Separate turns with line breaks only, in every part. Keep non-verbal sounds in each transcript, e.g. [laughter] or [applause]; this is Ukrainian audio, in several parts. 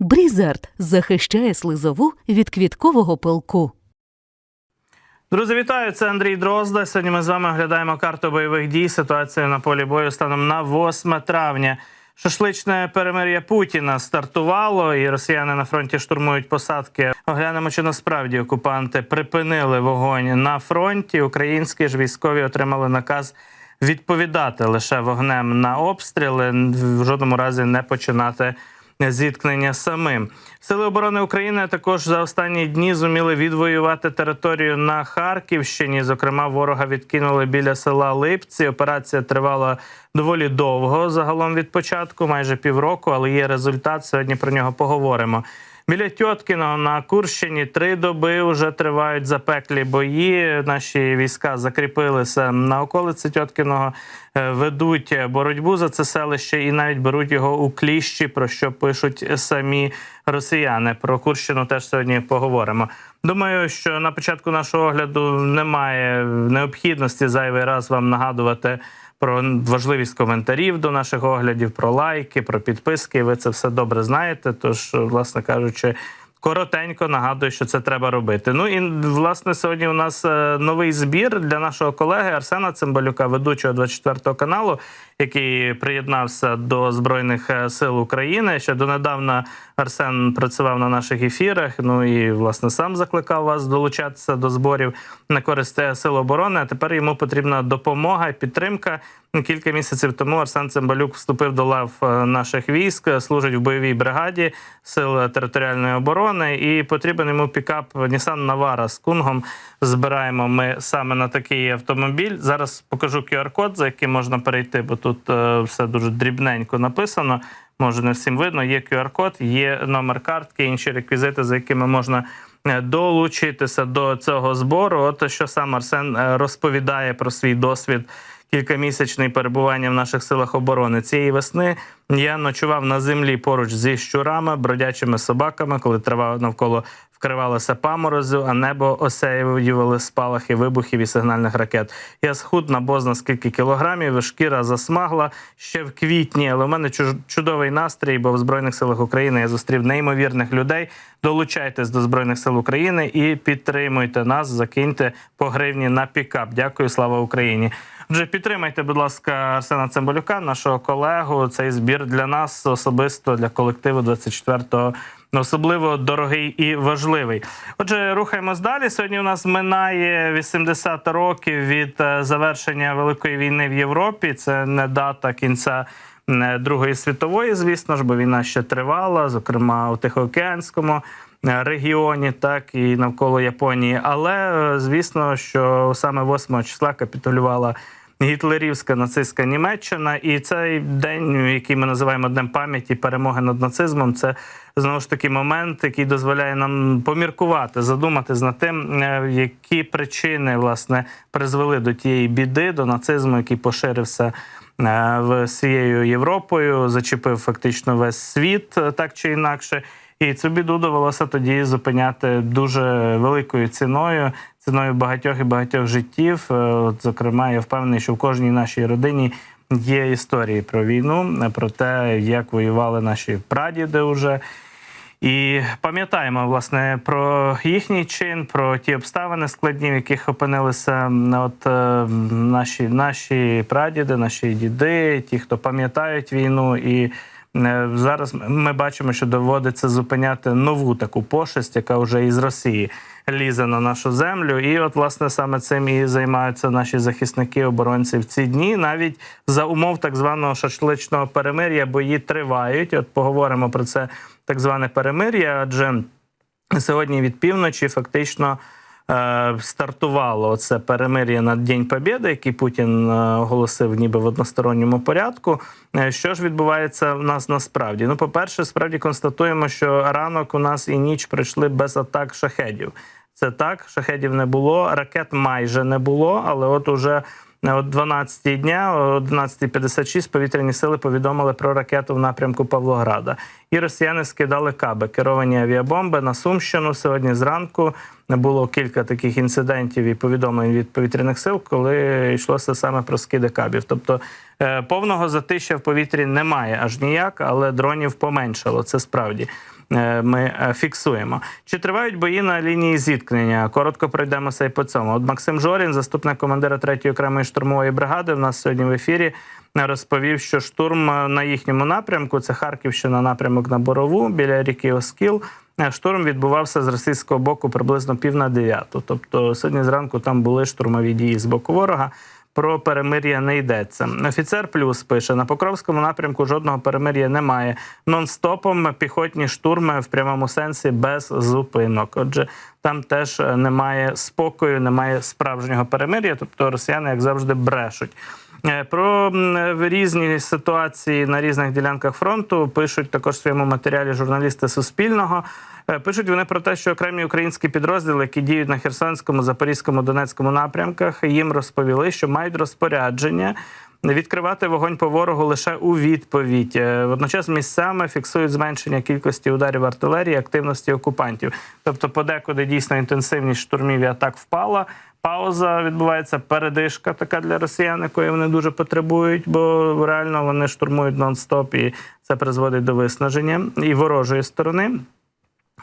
Брізард захищає слизову від квіткового пилку.
Друзі, вітаю! Це Андрій Дрозда. Сьогодні ми з вами оглядаємо карту бойових дій. Ситуацію на полі бою станом на 8 травня. Шашличне перемир'я Путіна стартувало, і росіяни на фронті штурмують посадки. Оглянемо, чи насправді окупанти припинили вогонь на фронті. Українські ж військові отримали наказ відповідати лише вогнем на обстріли, в жодному разі не починати зіткнення самим. Сили оборони України також за останні дні зуміли відвоювати територію на Харківщині. Зокрема, ворога відкинули біля села Липці. Операція тривала доволі довго. Загалом від початку, майже півроку, але є результат. Сьогодні про нього поговоримо. Біля Тьоткіного на Курщині три доби вже тривають запеклі бої. Наші війська закріпилися на околиці Тьоткіного, е, ведуть боротьбу за це селище і навіть беруть його у кліщі, про що пишуть самі росіяни. Про Курщину теж сьогодні поговоримо. Думаю, що на початку нашого огляду немає необхідності зайвий раз вам нагадувати. Про важливість коментарів до наших оглядів, про лайки, про підписки. Ви це все добре знаєте. Тож, власне кажучи, коротенько нагадую, що це треба робити. Ну і власне сьогодні у нас е, новий збір для нашого колеги Арсена Цимбалюка, ведучого 24 каналу, який приєднався до збройних е, сил України. Ще донедавна Арсен працював на наших ефірах. Ну і власне сам закликав вас долучатися до зборів на користь е, сил оборони. А тепер йому потрібна допомога, підтримка. Кілька місяців тому Арсен Цимбалюк вступив до лав е, наших військ, служить в бойовій бригаді сил територіальної оборони. І потрібен йому пікап Nissan Navara з кунгом. Збираємо ми саме на такий автомобіль. Зараз покажу QR-код, за яким можна перейти, бо тут е, все дуже дрібненько написано. Може, не всім видно. Є QR-код, є номер картки, інші реквізити, за якими можна е, долучитися до цього збору. От що сам Арсен е, розповідає про свій досвід кількамісячний перебування в наших силах оборони. Цієї весни я ночував на землі поруч зі щурами, бродячими собаками, коли трава навколо вкривалася паморозю, а небо осеювали спалахи вибухів і сигнальних ракет. Я схуд на бозна скільки кілограмів, шкіра засмагла ще в квітні. Але в мене чудовий настрій, бо в Збройних силах України я зустрів неймовірних людей. Долучайтесь до Збройних сил України і підтримуйте нас. Закиньте по гривні на пікап. Дякую, слава Україні. Отже, підтримайте, будь ласка, Арсена Цимбалюка, нашого колегу. Цей збір для нас особисто для колективу 24-го особливо дорогий і важливий. Отже, рухаємось далі. Сьогодні у нас минає 80 років від е, завершення Великої війни в Європі. Це не дата кінця е, Другої світової, звісно ж, бо війна ще тривала, зокрема у Тихоокеанському е, регіоні, так і навколо Японії. Але звісно, що саме 8 числа капітулювала гітлерівська нацистська Німеччина, і цей день, який ми називаємо Днем пам'яті перемоги над нацизмом, це знову ж таки момент, який дозволяє нам поміркувати, задуматись над тим, е, які причини власне призвели до тієї біди, до нацизму, який поширився. е, всією Європою зачепив фактично весь світ е, так чи інакше, і цю біду довелося тоді зупиняти дуже великою ціною, ціною багатьох і багатьох життів. Е, От, зокрема, я впевнений, що в кожній нашій родині є історії про війну, е, про те, як воювали наші прадіди вже. І пам'ятаємо власне про їхній чин, про ті обставини складні, в яких опинилися от е, наші, наші прадіди, наші діди, ті, хто пам'ятають війну. І зараз ми бачимо, що доводиться зупиняти нову таку пошесть, яка вже із Росії лізе на нашу землю. І от, власне, саме цим і займаються наші захисники, оборонці в ці дні. Навіть за умов так званого шашличного перемир'я бої тривають. От поговоримо про це так зване перемир'я, адже сьогодні від півночі фактично. Е, Стартувало це перемир'я на День Побєди, який Путін е, оголосив ніби в односторонньому порядку. Е, Що ж відбувається в нас насправді? Ну, по-перше, справді констатуємо, що ранок у нас і ніч прийшли без атак шахедів. Це так, шахедів не було, ракет майже не було, але от уже о 12 дня, о 11.56 повітряні сили повідомили про ракету в напрямку Павлограда. І росіяни скидали каби, керовані авіабомби на Сумщину. Сьогодні зранку було кілька таких інцидентів і повідомлень від повітряних сил, коли йшлося саме про скиди кабів. Тобто Е, Повного затища в повітрі немає аж ніяк, але дронів поменшало. Це справді ми е, фіксуємо. Чи тривають бої на лінії зіткнення? Коротко пройдемося і по цьому. От Максим Жорін, заступник командира 3-ї окремої штурмової бригади, в нас сьогодні в ефірі розповів, що штурм е, на їхньому напрямку це Харківщина, напрямок на Борову біля ріки Оскіл. Е, Штурм відбувався з російського боку приблизно пів на дев'яту. Тобто сьогодні зранку там були штурмові дії з боку ворога. Про перемир'я не йдеться. Офіцер плюс пише: на Покровському напрямку жодного перемир'я немає. Нон-стопом піхотні штурми в прямому сенсі без зупинок. Отже, там теж немає спокою, немає справжнього перемир'я. Тобто росіяни, як завжди, брешуть. Е, Про різні ситуації на різних ділянках фронту пишуть також в своєму матеріалі журналісти Суспільного. Е, Пишуть вони про те, що окремі українські підрозділи, які діють на Херсонському, Запорізькому, Донецькому напрямках, їм розповіли, що мають розпорядження. Відкривати вогонь по ворогу лише у відповідь. Е, Водночас місцями фіксують зменшення кількості ударів артилерії, активності окупантів. Тобто, подекуди дійсно інтенсивність штурмів і атак впала. Пауза відбувається, передишка така для росіян, якої вони дуже потребують, бо реально вони штурмують нон-стоп, і це призводить до виснаження і ворожої сторони.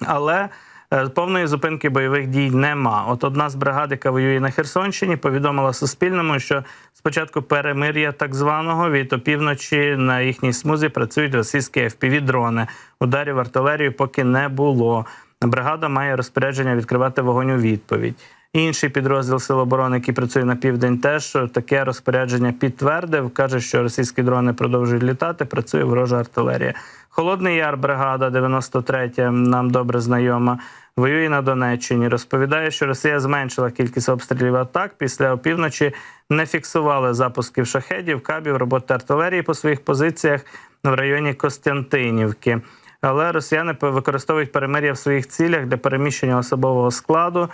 Але е, повної зупинки бойових дій нема. От одна з бригад, яка воює на Херсонщині, повідомила Суспільному, що спочатку перемир'я так званого від опівночі на їхній смузі працюють російські FPV-дрони. Ударів артилерії поки не було. Бригада має розпорядження відкривати вогонь у відповідь. Інший підрозділ Сил оборони, який працює на південь, теж таке розпорядження підтвердив. каже, що російські дрони продовжують літати. Працює ворожа артилерія. Холодний Яр, бригада 93 нам добре знайома. Воює на Донеччині. Розповідає, що Росія зменшила кількість обстрілів атак. Після опівночі не фіксували запусків шахедів, кабів, роботи артилерії по своїх позиціях в районі Костянтинівки. Але росіяни використовують перемир'я в своїх цілях для переміщення особового складу,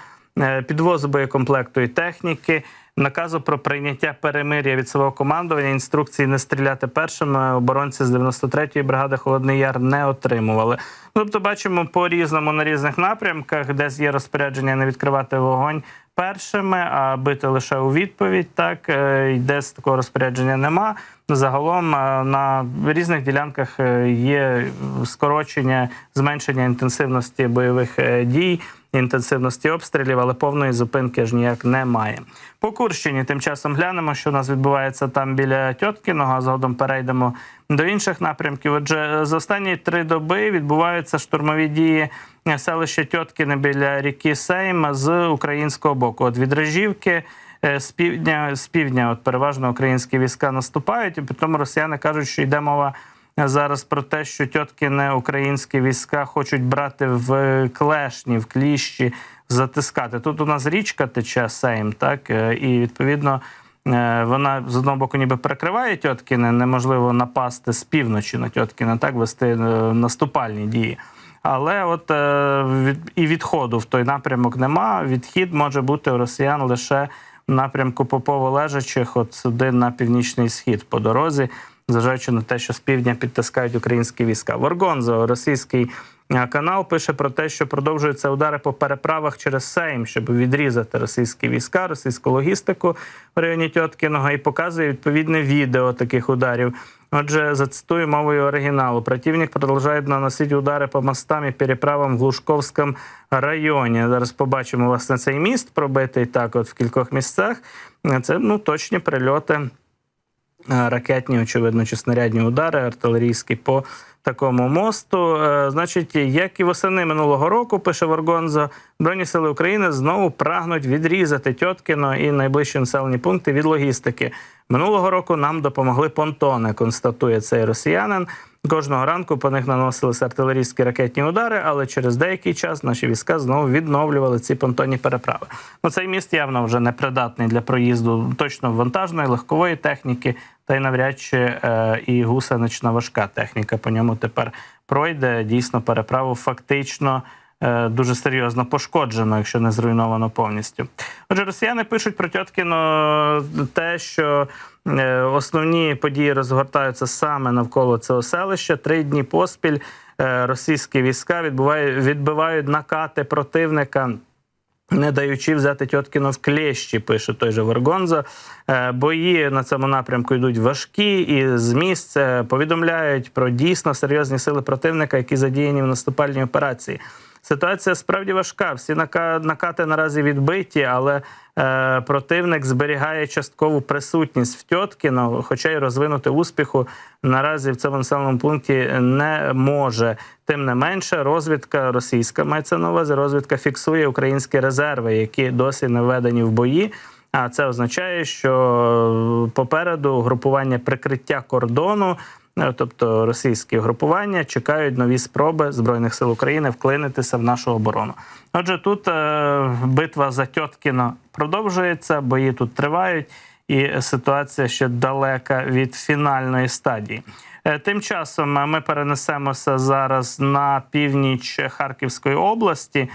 підвозу боєкомплекту і техніки. Наказу про прийняття перемир'я від свого командування інструкції не стріляти першими оборонці з 93-ї бригади Холодний Яр не отримували. Тобто, бачимо по різному на різних напрямках, десь є розпорядження не відкривати вогонь першими, а бити лише у відповідь. Так е, і десь такого розпорядження нема. Загалом е, на різних ділянках е, є скорочення, зменшення інтенсивності бойових е, дій, інтенсивності обстрілів, але повної зупинки ж ніяк немає. По Курщині тим часом глянемо, що у нас відбувається там біля Тьоткіного, а згодом перейдемо до інших напрямків. Отже, за останні три доби відбуваються штурмові дії селища Тьоткіне біля ріки Сейм з українського боку. От від Режівки е, з півдня, з півдня от переважно українські війська наступають, і потім росіяни кажуть, що йде мова зараз про те, що Тьоткіне українські війська хочуть брати в клешні, в кліщі, затискати. Тут у нас річка тече Сейм, так е, і відповідно. е, Вона з одного боку ніби перекриває Тьоткіне, неможливо напасти з півночі на Тьоткіне, так вести е, наступальні дії. Але от е, і відходу в той напрямок нема. Відхід може бути у росіян лише в напрямку Попово-Лежачих, от сюди на північний схід по дорозі, зважаючи на те, що з півдня підтискають українські війська. Воргонзо, російський е, канал, пише про те, що продовжуються удари по переправах через Сейм, щоб відрізати російські війська, російську логістику в районі Тьоткіного і показує відповідне відео таких ударів. Отже, зацитую мовою оригіналу. Противник продовжує наносити удари по мостам і переправам в Глушковському районі. Зараз побачимо власне цей міст пробитий так, от в кількох місцях. Це ну точні прильоти ракетні, очевидно, чи снарядні удари артилерійські по такому мосту. Е, Значить, як і восени минулого року, пише Воргонзо, Збройні сили України знову прагнуть відрізати Тьоткіно і найближчі населені пункти від логістики. Минулого року нам допомогли понтони, констатує цей росіянин. Кожного ранку по них наносилися артилерійські ракетні удари, але через деякий час наші війська знову відновлювали ці понтонні переправи. Ну, цей міст явно вже не придатний для проїзду точно вантажної, легкової техніки, та й навряд чи е, і гусенична важка техніка по ньому тепер пройде. Дійсно, переправу фактично. е, Дуже серйозно пошкоджено, якщо не зруйновано повністю. Отже, росіяни пишуть про Тьоткіно те, що е, основні події розгортаються саме навколо цього селища. Три дні поспіль е, російські війська відбувають, відбивають накати противника не даючи взяти Тьоткіно в клещі, пише той же Варгонзо. Е, Бої на цьому напрямку йдуть важкі, і з місця повідомляють про дійсно серйозні сили противника, які задіяні в наступальній операції. Ситуація справді важка. Всі накати наразі відбиті, але е, противник зберігає часткову присутність в Тьоткіно, хоча й розвинути успіху наразі в цьому населеному пункті не може. Тим не менше, розвідка російська мається на увазі. Розвідка фіксує українські резерви, які досі не введені в бої. А це означає, що попереду групування прикриття кордону, тобто російські групування, чекають нові спроби збройних сил України вклинитися в нашу оборону. Отже, тут е, битва за Тьоткіно продовжується, бої тут тривають, і ситуація ще далека від фінальної стадії. Е, Тим часом е, ми перенесемося зараз на північ Харківської області,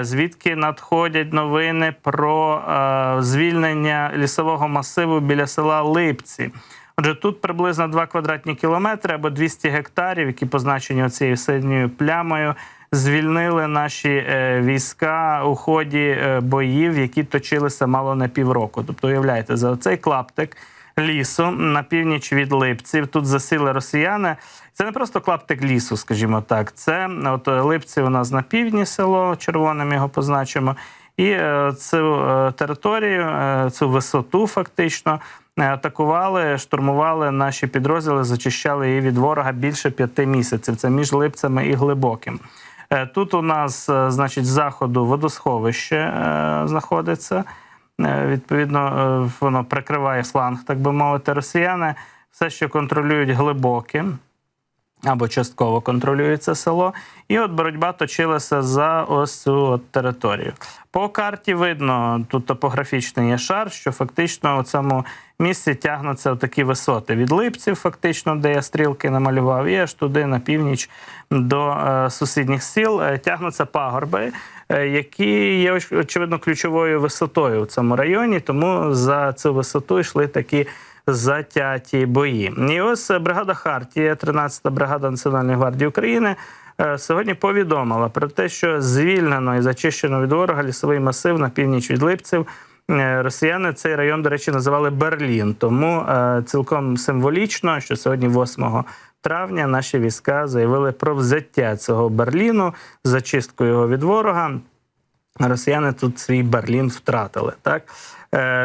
звідки надходять новини про е, звільнення лісового масиву біля села Липці. Отже, тут приблизно 2 квадратні кілометри або 200 гектарів, які позначені цією синьою плямою, звільнили наші е, війська у ході е, боїв, які точилися мало не півроку. Тобто, уявляєте, за цей клаптик лісу на північ від Липців. Тут засіли росіяни. Це не просто клаптик лісу, скажімо так. Це от Липці у нас на півдні село, червоним його позначимо. І е, цю е, територію, е, цю висоту, фактично, атакували, штурмували наші підрозділи, зачищали її від ворога більше п'яти місяців. Це між Липцями і Глибоким. Е, Тут у нас, е, значить, з заходу водосховище е, знаходиться. Е, Відповідно, е, воно прикриває фланг, так би мовити, росіяни. Все, що контролюють глибоке або частково контролює село. І от боротьба точилася за ось цю от територію. По карті видно, тут топографічний є шар, що фактично у цьому місці тягнуться такі висоти від Липців, фактично, де я стрілки намалював, і аж туди на північ до е, сусідніх сіл е, тягнуться пагорби, е, які є оч- очевидно ключовою висотою в цьому районі. Тому за цю висоту йшли такі затяті бої. І ось е, бригада Хартія, 13-та бригада Національної гвардії України. е, Сьогодні повідомила про те, що звільнено і зачищено від ворога лісовий масив на північ від Липців. Е, Росіяни цей район, до речі, називали Берлін. Тому цілком символічно, що сьогодні, 8 травня, наші війська заявили про взяття цього Берліну, зачистку його від ворога. Росіяни тут свій Берлін втратили. Так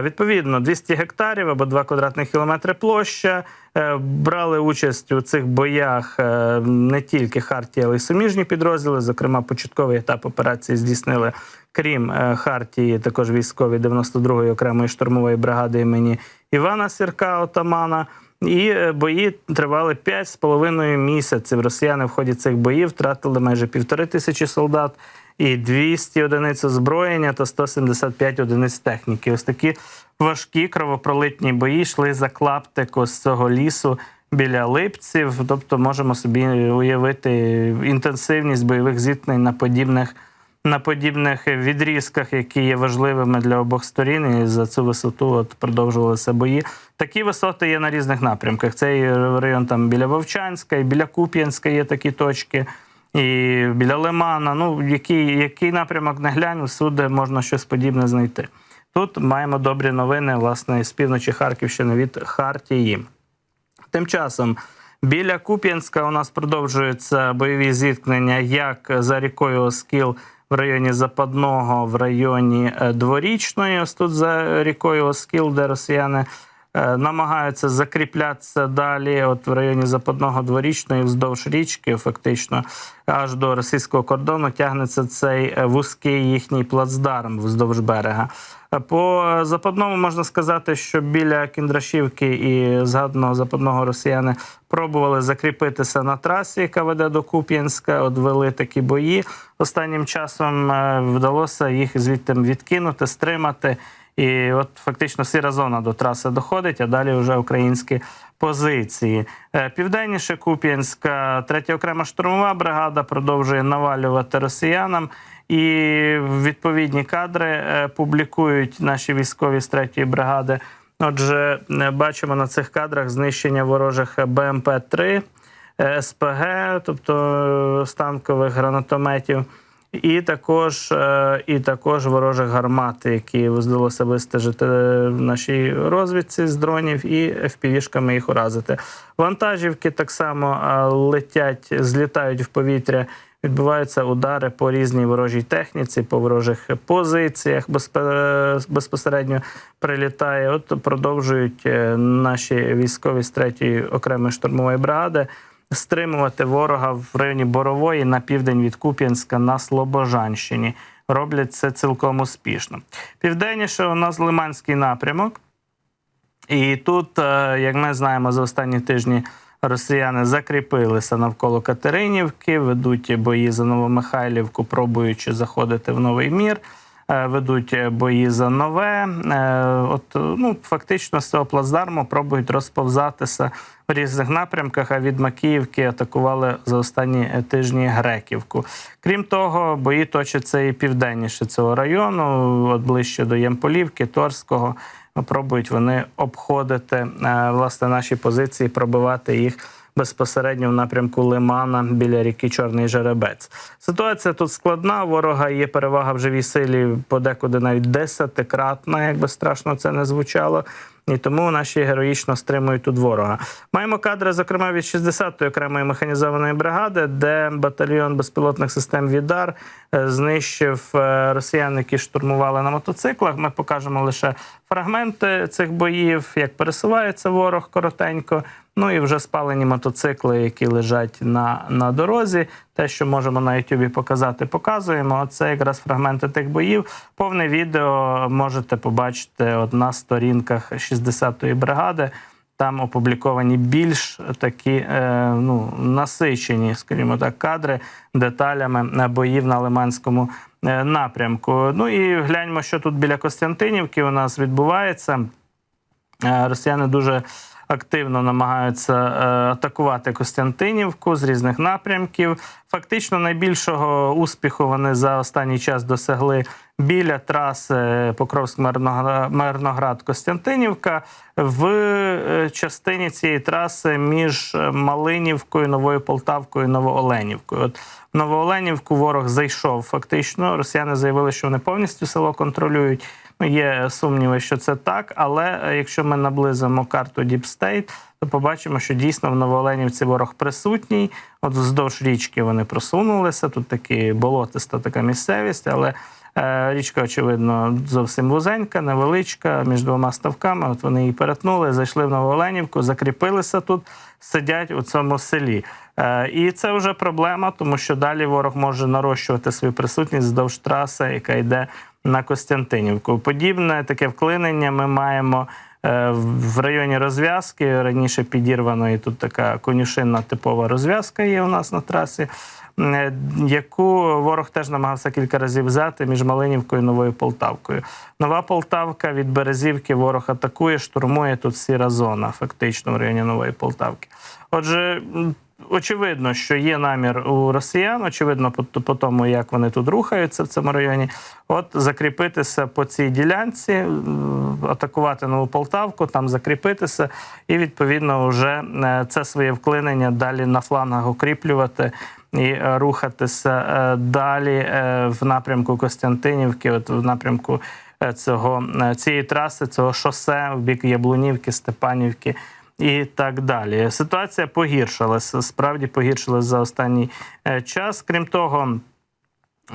відповідно, 200 гектарів або 2 квадратних кілометри площа. Е, брали участь у цих боях е, не тільки Хартія, але й суміжні підрозділи. Зокрема, початковий етап операції здійснили, крім е, Хартії, також військові 92-ї окремої штурмової бригади імені Івана Сірка Отамана. І е, бої тривали 5,5 місяців. Росіяни в ході цих боїв втратили майже півтори тисячі солдат і 200 одиниць озброєння та 175 одиниць техніки. Ось такі важкі кровопролитні бої йшли за клаптик ось цього лісу біля липців. Тобто можемо собі уявити інтенсивність бойових зіткнень на подібних. На подібних відрізках, які є важливими для обох сторін, і за цю висоту от продовжувалися бої. Такі висоти є на різних напрямках. Цей район там біля Вовчанська, і біля Куп'янська є такі точки, і біля Лимана. Ну, який, який напрямок не глянь, всюди можна щось подібне знайти. Тут маємо добрі новини, власне, з півночі Харківщини від Хартії. Тим часом біля Куп'янська у нас продовжуються бойові зіткнення як за рікою Оскіл в районі Западного, в районі е, Дворічної. Ось тут за рікою Оскіл, де росіяни намагаються закріплятися далі. От в районі Западного Дворічної, вздовж річки, фактично аж до російського кордону тягнеться цей е, вузький їхній плацдарм вздовж берега. По западному можна сказати, що біля Кіндрашівки і згаданого западного росіяни пробували закріпитися на трасі, яка веде до Куп'янська. От вели такі бої. Останнім часом е, вдалося їх звідти відкинути, стримати. І от фактично сіра зона до траси доходить, а далі вже українські позиції. Е, Південніше Куп'янська, третя окрема штурмова бригада продовжує навалювати росіянам. І відповідні кадри е, публікують наші військові з третьої бригади. Отже, е, бачимо на цих кадрах знищення ворожих БМП-3, е, СПГ, тобто станкових гранатометів. І також, е, і також ворожих гармат, які вдалося вистежити в нашій розвідці з дронів, і FPV-шками їх уразити. Вантажівки так само е, летять, злітають в повітря. Відбуваються удари по різній ворожій техніці, по ворожих позиціях безпосередньо прилітає. От продовжують е, наші військові з 3-ї окремої штурмової бригади стримувати ворога в районі Борової на південь від Куп'янська на Слобожанщині. Роблять це цілком успішно. Південніше у нас Лиманський напрямок. І тут, е, як ми знаємо, за останні тижні росіяни закріпилися навколо Катеринівки, ведуть бої за Новомихайлівку, пробуючи заходити в новий мір. Е, Ведуть бої за нове. Е, От ну фактично з цього плацдарму пробують розповзатися в різних напрямках. А від Макіївки атакували за останні тижні Греківку. Крім того, бої точаться і південніше цього району, от ближче до Ємполівки, Торського. Пробують вони обходити е, власне наші позиції, пробивати їх безпосередньо в напрямку Лимана біля ріки Чорний Жеребець. Ситуація тут складна. Ворога є перевага в живій силі, подекуди навіть десятикратна, якби страшно це не звучало. І тому наші героїчно стримують тут ворога. Маємо кадри, зокрема, від 60-ї окремої механізованої бригади, де батальйон безпілотних систем Відар е, знищив е, росіян, які штурмували на мотоциклах. Ми покажемо лише фрагменти цих боїв, як пересувається ворог коротенько. Ну і вже спалені мотоцикли, які лежать на, на дорозі. Те, що можемо на Ютубі показати, показуємо. Це якраз фрагменти тих боїв. Повне відео можете побачити от на сторінках 60-ї бригади. Там опубліковані більш такі е, ну, насичені, скажімо так, кадри деталями боїв на Лиманському е, напрямку. Ну і гляньмо, що тут біля Костянтинівки у нас відбувається. Е, Росіяни дуже активно намагаються е, атакувати Костянтинівку з різних напрямків. Фактично, найбільшого успіху вони за останній час досягли біля траси Покровськ-Мирноград-Костянтинівка в е, частині цієї траси між Малинівкою, Новою Полтавкою Новооленівкою. От Новооленівку ворог зайшов. Фактично, росіяни заявили, що вони повністю село контролюють. Є сумніви, що це так, але е, якщо ми наблизимо карту Deep State, то побачимо, що дійсно в Новооленівці ворог присутній. От вздовж річки вони просунулися. Тут такі болотиста така місцевість, але е, річка, очевидно, зовсім вузенька, невеличка, між двома ставками. От вони її перетнули, зайшли в Новооленівку, закріпилися тут, сидять у цьому селі. Е, і це вже проблема, тому що далі ворог може нарощувати свою присутність вздовж траси, яка йде на Костянтинівку. Подібне таке вклинення ми маємо е, в районі розв'язки. Раніше підірваної тут така конюшинна типова розв'язка є у нас на трасі, е, яку ворог теж намагався кілька разів взяти між Малинівкою і Новою Полтавкою. Нова Полтавка від Березівки ворог атакує, штурмує тут сіра зона, фактично в районі Нової Полтавки. Отже, очевидно, що є намір у росіян, очевидно, по, по тому, як вони тут рухаються в цьому районі. От закріпитися по цій ділянці, атакувати нову Полтавку, там закріпитися, і відповідно вже е, це своє вклинення далі на флангах укріплювати. І рухатися е, далі е, в напрямку Костянтинівки, от в напрямку цього цієї траси, цього шосе в бік Яблунівки, Степанівки і так далі. Ситуація погіршилася, справді погіршилася за останній е, час. Крім того,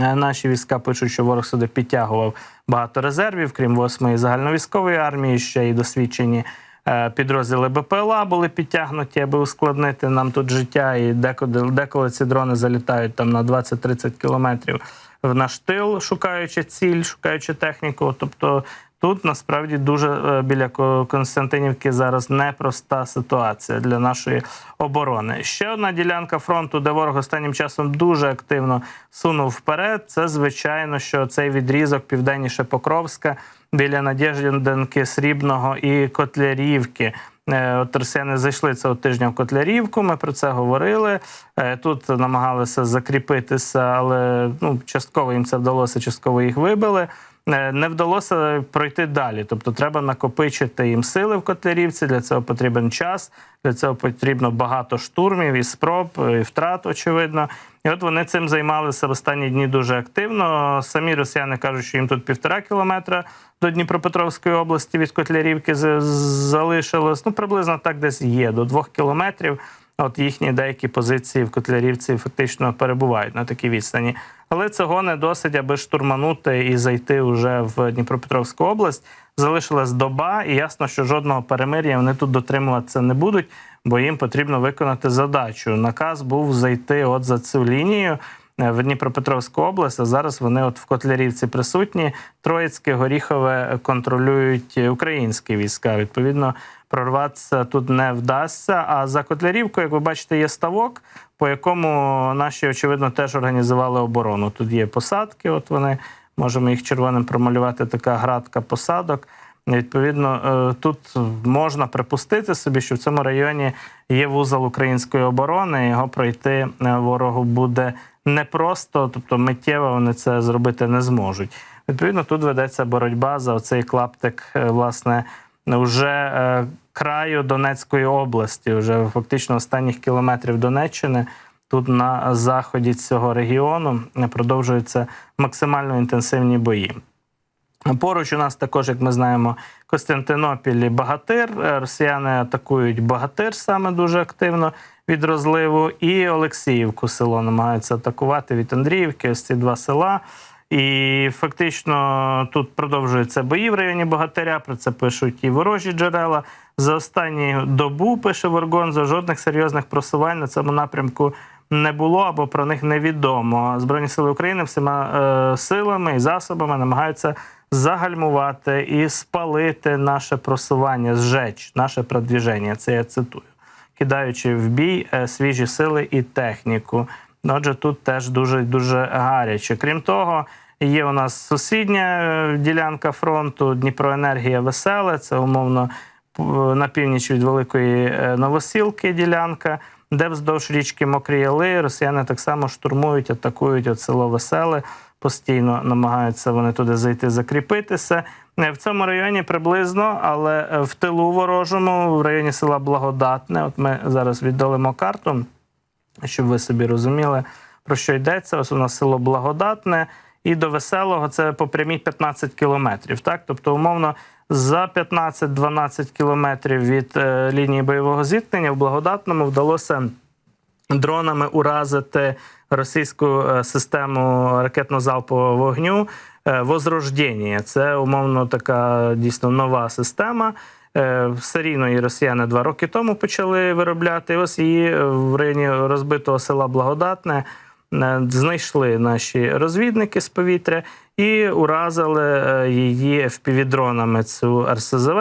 е, наші війська пишуть, що ворог сюди підтягував багато резервів, крім 8-ї загальновійськової армії, ще й досвідчені. е, Підрозділи БПЛА були підтягнуті, аби ускладнити нам тут життя. І деколи, деколи ці дрони залітають там на 20-30 кілометрів в наш тил, шукаючи ціль, шукаючи техніку. Тобто тут насправді дуже е, біля Константинівки зараз непроста ситуація для нашої оборони. Ще одна ділянка фронту, де ворог останнім часом дуже активно сунув вперед. Це звичайно, що цей відрізок південніше Покровська біля Надєждинки, Срібного і Котлярівки. Е, От росіяни зайшли цього тижня в Котлярівку. Ми про це говорили. Е, Тут намагалися закріпитися, але ну частково їм це вдалося, частково їх вибили. Е, не вдалося пройти далі. Тобто треба накопичити їм сили в Котлярівці. Для цього потрібен час, для цього потрібно багато штурмів і спроб, і втрат, очевидно. І от вони цим займалися в останні дні дуже активно. Самі росіяни кажуть, що їм тут півтора кілометра до Дніпропетровської області від Котлярівки залишилось. Ну, приблизно так десь є, до двох кілометрів. От їхні деякі позиції в Котлярівці фактично перебувають на такій відстані. Але цього не досить, аби штурманути і зайти вже в Дніпропетровську область. Залишилась доба, і ясно, що жодного перемир'я вони тут дотримуватися не будуть, бо їм потрібно виконати задачу. Наказ був зайти от за цю лінію е, в Дніпропетровську область. А зараз вони от в Котлярівці присутні. Троїцьке, Горіхове контролюють українські війська. Відповідно, прорватися тут не вдасться. А за Котлярівкою, як ви бачите, є ставок, по якому наші, очевидно, теж організували оборону. Тут є посадки, от вони можемо їх червоним промалювати. Така градка посадок. Відповідно, е, тут можна припустити собі, що в цьому районі є вузол української оборони. Його пройти е, ворогу буде непросто, тобто миттєво вони це зробити не зможуть. Відповідно, тут ведеться боротьба за оцей клаптик, е, власне, вже краю Донецької області, вже фактично останніх кілометрів Донеччини. Тут на заході цього регіону продовжуються максимально інтенсивні бої. Поруч у нас також, як ми знаємо, Костянтинопіль і Багатир. Росіяни атакують Багатир саме дуже активно від розливу, і Олексіївку село намагаються атакувати від Андріївки. Ось ці два села. І фактично тут продовжуються бої в районі Богатиря. Про це пишуть і ворожі джерела. За останню добу пише Варгонзо, жодних серйозних просувань на цьому напрямку не було або про них невідомо. Збройні сили України всіма е, силами і засобами намагаються загальмувати і спалити наше просування, зжечь наше продвіження. Це я цитую, кидаючи в бій е, свіжі сили і техніку. Отже, тут теж дуже дуже гаряче. Крім того, є у нас сусідня е, ділянка фронту Дніпроенергія Веселе. Це умовно на північ від Великої е, Новосілки ділянка, де вздовж річки Мокрі Яли росіяни так само штурмують, атакують от село Веселе. Постійно намагаються вони туди зайти, закріпитися. Е, В цьому районі приблизно, але е, в тилу ворожому, в районі села Благодатне. От ми зараз віддалимо карту щоб ви собі розуміли, про що йдеться. Ось у нас село Благодатне, і до веселого це по прямій 15 кілометрів. Так, тобто, умовно, за 15-12 кілометрів від е, лінії бойового зіткнення в Благодатному вдалося дронами уразити російську е, систему ракетно-залпового вогню е, Возрождення. Це умовно така дійсно нова система. Е, Серійно її росіяни два роки тому почали виробляти. Ось її в районі розбитого села Благодатне знайшли наші розвідники з повітря і уразили е, її впівдронами цю РСЗВ.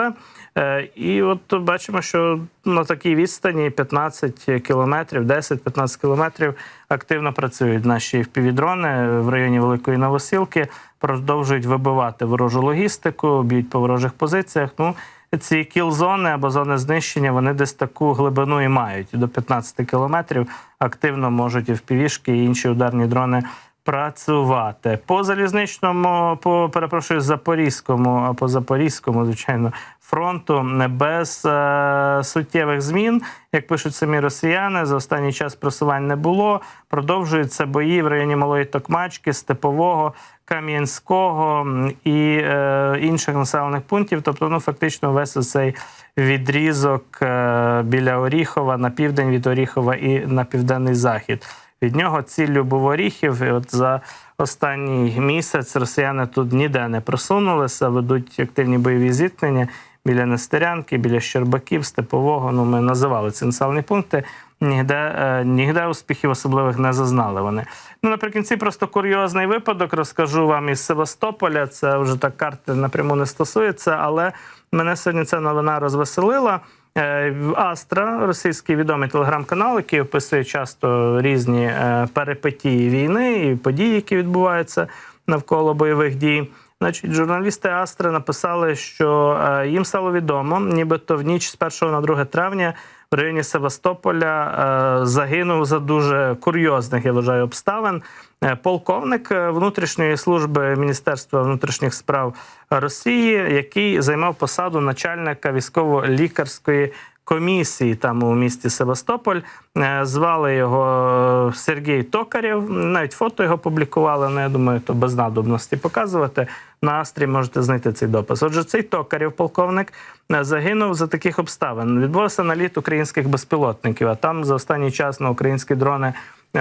Е, І от бачимо, що на такій відстані 15 кілометрів, 10-15 кілометрів активно працюють наші впівдрони в районі Великої Новосілки, продовжують вибивати ворожу логістику, б'ють по ворожих позиціях. Ну, ці кіл-зони або зони знищення вони десь таку глибину і мають. До 15 кілометрів активно можуть і впівішки, і інші ударні дрони працювати. По залізничному, по перепрошую, запорізькому, по запорізькому, звичайно, фронту без е, суттєвих змін, як пишуть самі росіяни, за останній час просувань не було. Продовжуються бої в районі Малої Токмачки, Степового, Кам'янського і е, інших населених пунктів. Тобто, ну фактично, весь цей відрізок е, біля Оріхова на південь від Оріхова і на південний захід. Від нього ціллю був Оріхів. І от за останній місяць росіяни тут ніде не просунулися, ведуть активні бойові зіткнення біля Нестерянки, біля Щербаків, Степового. Ну, ми називали ці населені пункти. Нігде, е, нігде успіхів особливих не зазнали вони. Ну, наприкінці, просто курйозний випадок розкажу вам із Севастополя. Це вже так карти напряму не стосується, але мене сьогодні ця новина розвеселила. Е, Астра, російський відомий телеграм-канал, який описує часто різні е, перипетії війни і події, які відбуваються навколо бойових дій. Значить, журналісти Астри написали, що е, їм стало відомо, нібито в ніч з 1 на 2 травня в районі Севастополя е, загинув за дуже курйозних, я вважаю, обставин. е, Полковник е, внутрішньої служби Міністерства внутрішніх справ Росії, який займав посаду начальника військово-лікарської комісії там у місті Севастополь. Е, Звали його е, Сергій Токарєв. Навіть фото його публікували. Ну, я думаю, то без надобності показувати. На Астрі можете знайти цей допис. Отже, цей Токарєв, полковник, е, загинув за таких обставин. Відбувався наліт українських безпілотників. А там за останній час на українські дрони.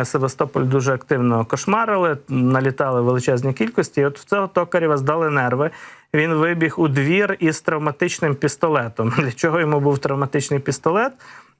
Севастополь дуже активно кошмарили, налітали величезні кількості. І от в цього токарєва здали нерви. Він вибіг у двір із травматичним пістолетом. [laughs] Для чого йому був травматичний пістолет?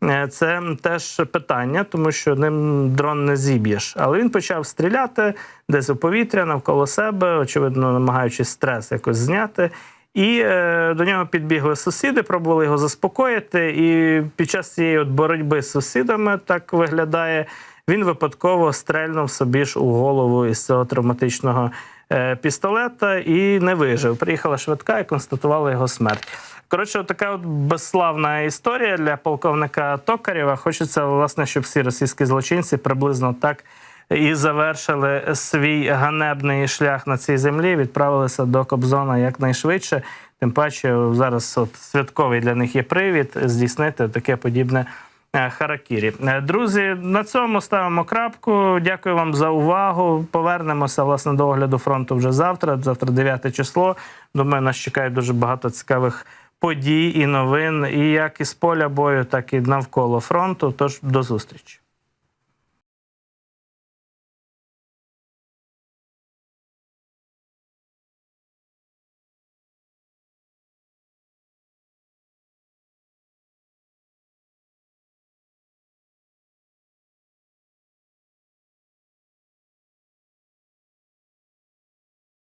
Е, Це теж питання, тому що ним дрон не зіб'єш. Але він почав стріляти десь у повітря навколо себе, очевидно, намагаючись стрес якось зняти. І е, до нього підбігли сусіди, пробували його заспокоїти. І під час цієї от боротьби з сусідами так виглядає. Він випадково стрельнув собі ж у голову із цього травматичного е, пістолета і не вижив. Приїхала швидка і констатувала його смерть. Коротше, така от безславна історія для полковника Токарєва. Хочеться, власне, щоб всі російські злочинці приблизно так і завершили свій ганебний шлях на цій землі, відправилися до Кобзона якнайшвидше. Тим паче, зараз от святковий для них є привід здійснити таке подібне харакірі. Е, Друзі, на цьому ставимо крапку. Дякую вам за увагу. Повернемося власне до огляду фронту вже завтра. Завтра 9 число. Думаю, нас чекає дуже багато цікавих подій і новин, і як із поля бою, так і навколо фронту. Тож до зустрічі.